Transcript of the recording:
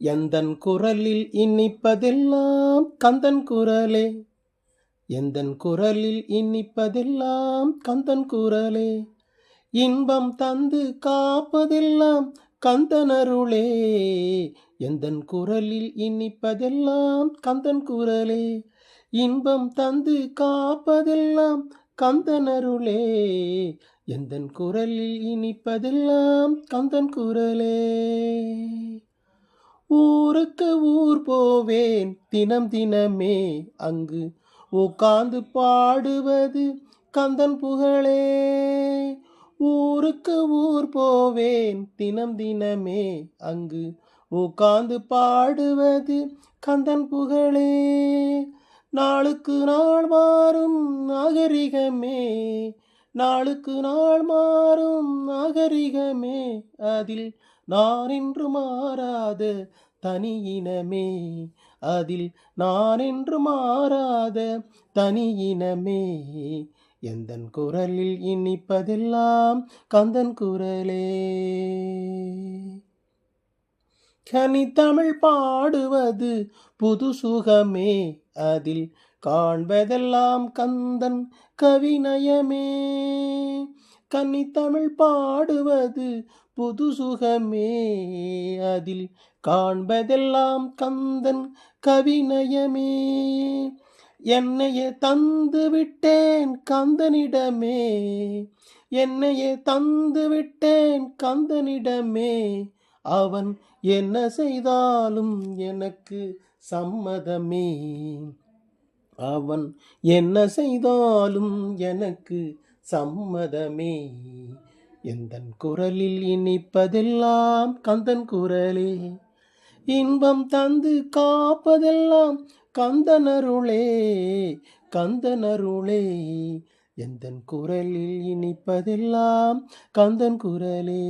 எந்தன் குரலில் இன்னிப்பதெல்லாம் கந்தன் குரலே? எந்தன் குரலில் இன்னிப்பதெல்லாம் கந்தன் குரலே? இன்பம் தந்து காப்பதெல்லாம் கந்தனருளே எந்தன் குரலில் இன்னிப்பதெல்லாம் கந்தன் குரலே? இன்பம் தந்து காப்பதெல்லாம் கந்தனருளே எந்தன் குரலில் இனிப்பதெல்லாம் கந்தன் குரலே? ஊருக்கு ஊர் போவேன். தினம் தினமே அங்கு உட்கார்ந்து பாடுவது கந்தன் புகழே. ஊருக்கு ஊர் போவேன். தினம் தினமே அங்கு உட்கார்ந்து பாடுவது கந்தன் புகழே. நாளுக்கு நாள் மாறும் நாகரிகமே. நாளுக்கு நாள் மாறும் நாகரிகமே. அதில் நான் இன்று மாறாத தனியினமே. அதில் நான் என்று மாறாத தனியினமே. இனமே எந்தன் குரலில் இனிப்பதெல்லாம் கந்தன் குரலே. கனித்தமிழ் பாடுவது புது சுகமே. அதில் காண்பதெல்லாம் கந்தன் கவிநயமே. கன்னித்தமிழ் பாடுவது புது சுகமே அதில் காண்பதெல்லாம் கந்தன் கவிநயமே. என்னையே தந்து விட்டேன் கந்தனிடமே. என்னையே தந்து விட்டேன் கந்தனிடமே. அவன் என்ன செய்தாலும் எனக்கு சம்மதமே. அவன் என்ன செய்தாலும் எனக்கு சம்மதமே. எந்தன் குரலில் இனிப்பதெல்லாம் கந்தன் குரலே. இன்பம் தந்து காப்பதெல்லாம் கந்தனருளே கந்தனருளே. எந்தன் குரலில் இனிப்பதெல்லாம் கந்தன் குரலே.